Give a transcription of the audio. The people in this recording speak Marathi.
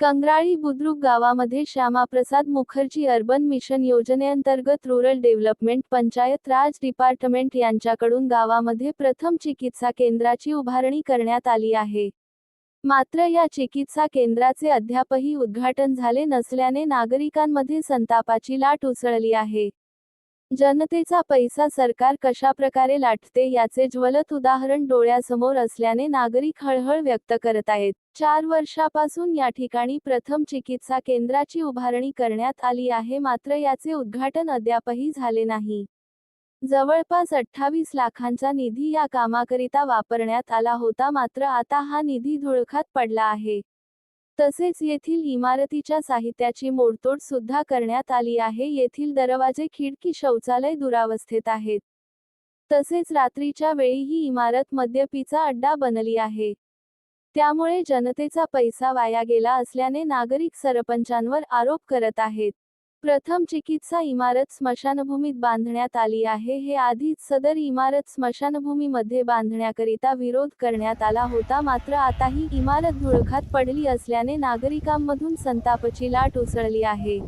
कंगराळी बुद्रुक गावामध्ये श्यामाप्रसाद मुखर्जी अर्बन मिशन योजनेअंतर्गत rural development panchayat raj department यांच्याकडून गावामध्ये प्रथम चिकित्सा केंद्राची उभारणी करण्यात आली आहे. मात्र या चिकित्सा केंद्राचे अद्यापही उद्घाटन झाले नसल्याने नागरिकांमध्ये संतापाची लाट उसळली आहे. जनतेचा पैसा सरकार कशाप्रकारे लाटते याचे ज्वलत उदाहरण डोळ्यासमोर असल्याने नागरिक हळहळ व्यक्त करत आहेत. चार वर्षापासून या ठिकाणी प्रथम चिकित्सा केंद्राची उभारणी करण्यात आली आहे. मात्र याचे उद्घाटन अद्यापही झाले नाही. जवळपास अठ्ठावीस लाखांचा निधी या कामाकरिता वापरण्यात आला होता. मात्र आता हा निधी धुळखात पडला आहे. तसेच येथील इमारतीच्या साहित्याची मोडतोड सुद्धा करण्यात आली आहे. येथील दरवाजे खिडकी शौचालय दुरावस्थेत आहेत. तसेच रात्रीच्या वेळी ही इमारत मद्यपीचा अड्डा बनली आहे. त्यामुळे जनतेचा पैसा वाया गेला असल्याने नागरिक सरपंचांवर आरोप करत आहेत. प्रथम चिकित्सा इमारत स्मशानभूमीत बांधण्यात आली आहे. हे आधीच सदर इमारत स्मशानभूमीमध्ये बांधण्याकरिता विरोध करण्यात आला होता. मात्र आता ही इमारत धुळखात पडली असल्याने नागरिकांमधून संतापची लाट उसळली आहे.